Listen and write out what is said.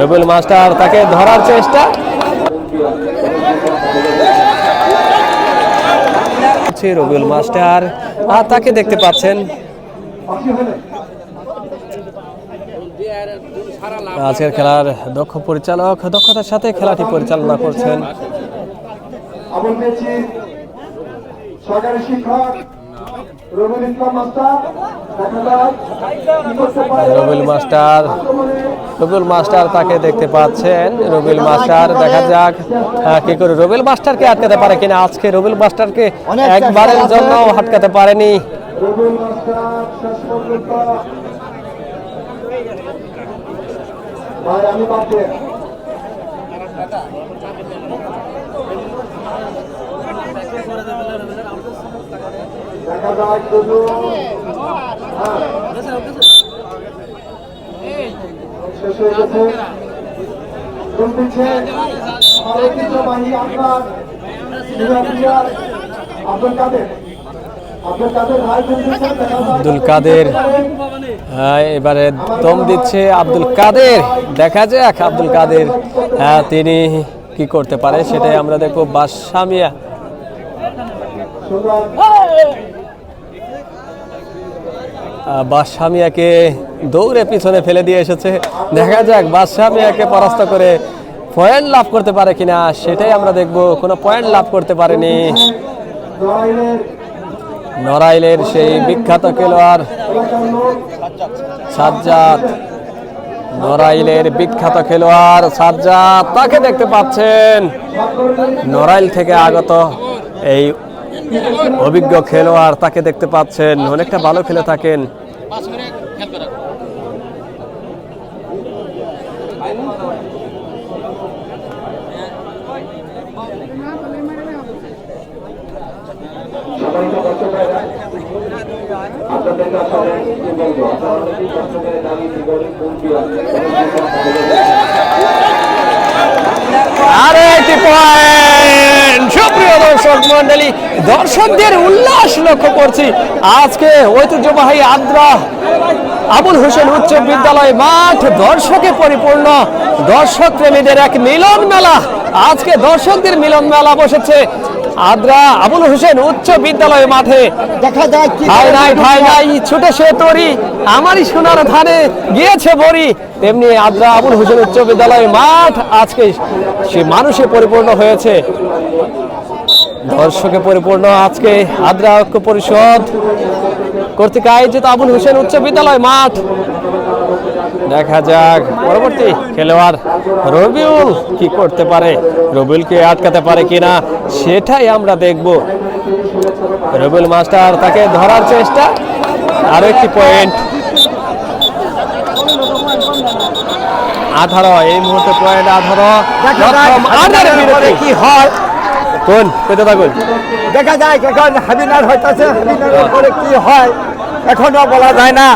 Rabiul master তাকে ধরার চেষ্টা। রবিউল মাস্টার আর তাকে দেখতে পাচ্ছেন। আজকের খেলার দক্ষ পরিচালক, দক্ষতার সাথে খেলাটি পরিচালনা করছেন। সরকারি শিক্ষক। ইসলাম মাস্টার রবিউল মাস্টার তাকে দেখতে পাচ্ছেন। রবিল মাস্টার দেখা যাক কি করে রবিউল মাস্টারকে আটকাতে পারে কিনা। আজকে রবিউল মাস্টারকে একবারের জন্য আটকাতে পারেনি। আমি আব্দুল কাদের হ্যাঁ, এবারে দম দিচ্ছে আব্দুল কাদের। দেখা যাক আব্দুল কাদের হ্যাঁ তিনি কি করতে পারে সেটাই আমরা দেখব। বাসামিয়া বাদশাহ মিয়াকে দৌড়ে পিছনে ফেলে দিয়ে এসেছে। দেখা যাক বাদশাহ মিয়াকে পরাস্ত করে পয়েন্ট লাভ করতে পারে কিনা, সেটাই আমরা দেখব। কোনো পয়েন্ট লাভ করতে পারেনি। নড়াইলের সেই বিখ্যাত খেলোয়াড় সাজ্জাদ। নড়াইলের বিখ্যাত খেলোয়াড় সাজ্জাদ, তাকে দেখতে পাচ্ছেন। নড়াইল থেকে আগত এই অভিজ্ঞ খেলোয়াড় তাকে দেখতে পাচ্ছেন অনেকটা ভালো খেলে থাকেন। আরে একটি পয়েন্ট দর্শক মন্ডলী দর্শকদের উল্লাস লক্ষ্য করছি। আজকে ঐতিহ্যবাহী আদ্রা আবুল হোসেন উচ্চ বিদ্যালয় মাঠ দর্শকে পরিপূর্ণ। দর্শক প্রেমীদের এক মিলন মেলা। আজকে দর্শকদের মিলন মেলা বসেছে। আদ্রা আবুল হোসেন উচ্চ বিদ্যালয় মাঠে। দেখা যাক কি ঠাই নাই ঠাই নাই ছুটে সে তরি। আমারই সোনার ধানে গিয়েছে বড়ি। তেমনি আদ্রা আবুল হোসেন উচ্চ বিদ্যালয় মাঠ আজকে সে মানুষে পরিপূর্ণ হয়েছে। দর্শকে পরিপূর্ণ আজকে আদ্রা ঐক্য পরিষদ কর্তৃক আয়োজিত আবুল হোসেন উচ্চ বিদ্যালয় মাঠ। দেখা যাক পরবর্তী খেলোয়াড় রবিউল কি করতে পারে রবিউলকে আটকাতে পারে কিনা সেটাই আমরা দেখব। রবিউল মাস্টার তাকে ধরার চেষ্টা আরও একটি পয়েন্ট। আঠারো এই মুহূর্তে পয়েন্ট আঠারো। কি হয়। কোন পেতে থাকুন। দেখা যায় এখন হাবিনার হইতাছে, হাবিনার পরে কি হয়, এখনও বলা যায় না।